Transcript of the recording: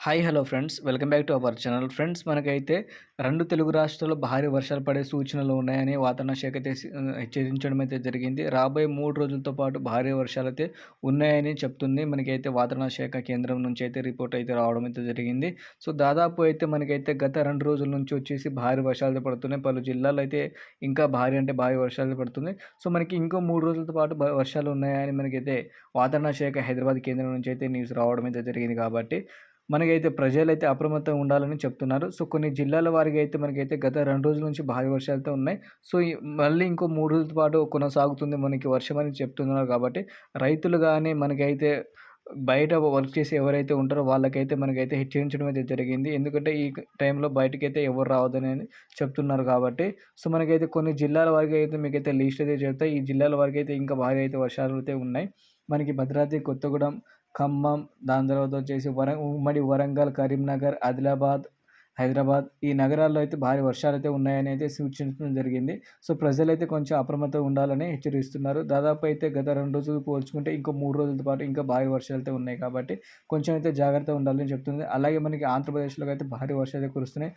Hi hello friends. Welcome back to our channel. Friends మనకైతే రెండు తెలుగు రాష్ట్రాల్లో భారీ వర్షాలు పడే సూచనలు ఉన్నాయని వాతావరణ శాఖ అయితే హెచ్చరించడం అయితే జరిగింది. రాబోయే మూడు రోజులతో పాటు భారీ వర్షాలు అయితే ఉన్నాయని చెప్తుంది. మనకైతే వాతావరణ శాఖ కేంద్రం నుంచి అయితే రిపోర్ట్ అయితే రావడం అయితే జరిగింది. సో దాదాపు అయితే మనకైతే గత రెండు రోజుల నుంచి వచ్చేసి భారీ వర్షాలు పడుతున్నాయి. పలు జిల్లాలు అయితే ఇంకా భారీ అంటే భారీ వర్షాలు పడుతుంది సో మనకి ఇంకో మూడు రోజులతో పాటు వర్షాలు ఉన్నాయని మనకైతే వాతావరణ శాఖ హైదరాబాద్ కేంద్రం నుంచి అయితే న్యూస్ రావడం అయితే జరిగింది కాబట్టి మనకైతే ప్రజలైతే అప్రమత్తంగా ఉండాలని చెప్తున్నారు. సో కొన్ని జిల్లాల వారికి అయితే మనకైతే గత రెండు రోజుల నుంచి భారీ వర్షాలతో ఉన్నాయి. సో మళ్ళీ ఇంకో మూడు రోజుల పాటు కొనసాగుతుంది మనకి వర్షం అని చెప్తున్నారు కాబట్టి రైతులు కానీ మనకైతే బయట వర్క్ చేసి ఎవరైతే ఉంటారో వాళ్ళకైతే మనకైతే హెచ్చరించడం అయితే జరిగింది. ఎందుకంటే ఈ టైంలో బయటకైతే ఎవరు రావద్దని చెప్తున్నారు కాబట్టి సో మనకైతే కొన్ని జిల్లాల వరకు అయితే మీకైతే లిస్ట్ అయితే చెప్తాయి ఈ జిల్లాల వరకు అయితే ఇంకా భారీ అయితే వర్షాలు అయితే ఉన్నాయి. మనకి భద్రాద్రి కొత్తగూడెం ఖమ్మం దాని తర్వాత వచ్చేసి వర ఉమ్మడి వరంగల్ కరీంనగర్ ఆదిలాబాద్ హైదరాబాద్. ఈ నగరాల్లో అయితే భారీ వర్షాలు అయితే ఉన్నాయని అయితే సూచించడం జరిగింది. సో ప్రజలైతే కొంచెం అప్రమత్తంగా ఉండాలని హెచ్చరిస్తున్నారు. దాదాపు అయితే గత రెండు రోజులు పోల్చుకుంటే ఇంకో మూడు రోజులతో పాటు ఇంకా భారీ వర్షాలు అయితే ఉన్నాయి కాబట్టి కొంచెం అయితే జాగ్రత్తగా ఉండాలని చెప్తుంది. అలాగే మనకి ఆంధ్రప్రదేశ్లో అయితే భారీ వర్షాలు అయితే కురుస్తున్నాయి.